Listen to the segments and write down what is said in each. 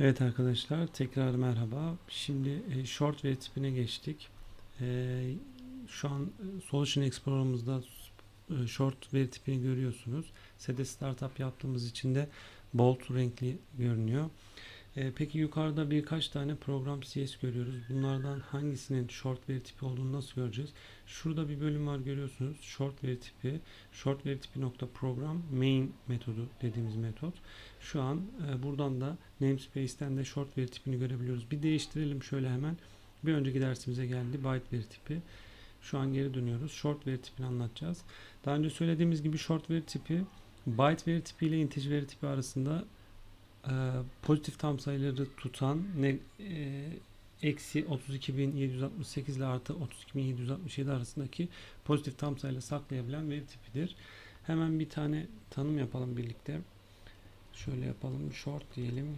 Evet arkadaşlar tekrar merhaba. Şimdi e, short veri tipine geçtik. E, şu an e, Solution Explorer'ımızda e, short veri tipini görüyorsunuz. Sede startup yaptığımız için de bold renkli görünüyor. E, peki yukarıda birkaç tane program CS görüyoruz. Bunlardan hangisinin short veri tipi olduğunu nasıl göreceğiz? Şurada bir bölüm var görüyorsunuz. Short veri tipi, short veri tipi nokta program main metodu dediğimiz metot. Şu an e, buradan da namespace'ten de short veri tipini görebiliyoruz. Bir değiştirelim şöyle hemen. Bir önceki dersimize geldi byte veri tipi. Şu an geri dönüyoruz. Short veri tipini anlatacağız. Daha önce söylediğimiz gibi short veri tipi byte veri tipi ile integer veri tipi arasında e, pozitif tam sayıları tutan ne e, eksi 32.768 ile artı 32.767 arasındaki pozitif tam sayıları saklayabilen veri tipidir. Hemen bir tane tanım yapalım birlikte. Şöyle yapalım. Short diyelim.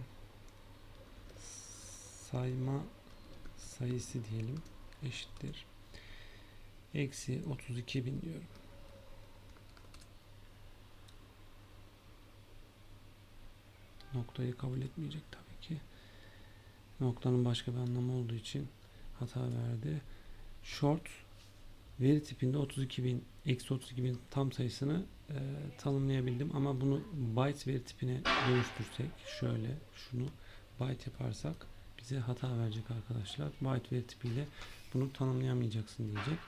Sayma sayısı diyelim. Eşittir. Eksi 32 bin diyorum. Noktayı kabul etmeyecek tabii ki. Noktanın başka bir anlamı olduğu için hata verdi. Short veri tipinde 32.000 eksi 32.000 tam sayısını e, tanımlayabildim ama bunu byte veri tipine dönüştürsek şöyle şunu byte yaparsak bize hata verecek arkadaşlar. Byte veri tipiyle bunu tanımlayamayacaksın diyecek.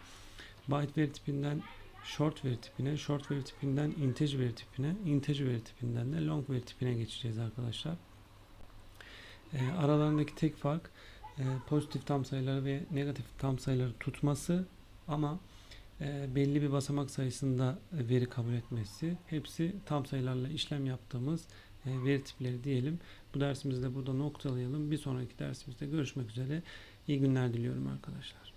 Byte veri tipinden short veri tipine, short veri tipinden integer veri tipine, integer veri tipinden de long veri tipine geçeceğiz arkadaşlar. E, aralarındaki tek fark e, pozitif tam sayıları ve negatif tam sayıları tutması ama e, belli bir basamak sayısında veri kabul etmesi. Hepsi tam sayılarla işlem yaptığımız e, veri tipleri diyelim. Bu dersimizde burada noktalayalım. Bir sonraki dersimizde görüşmek üzere. İyi günler diliyorum arkadaşlar.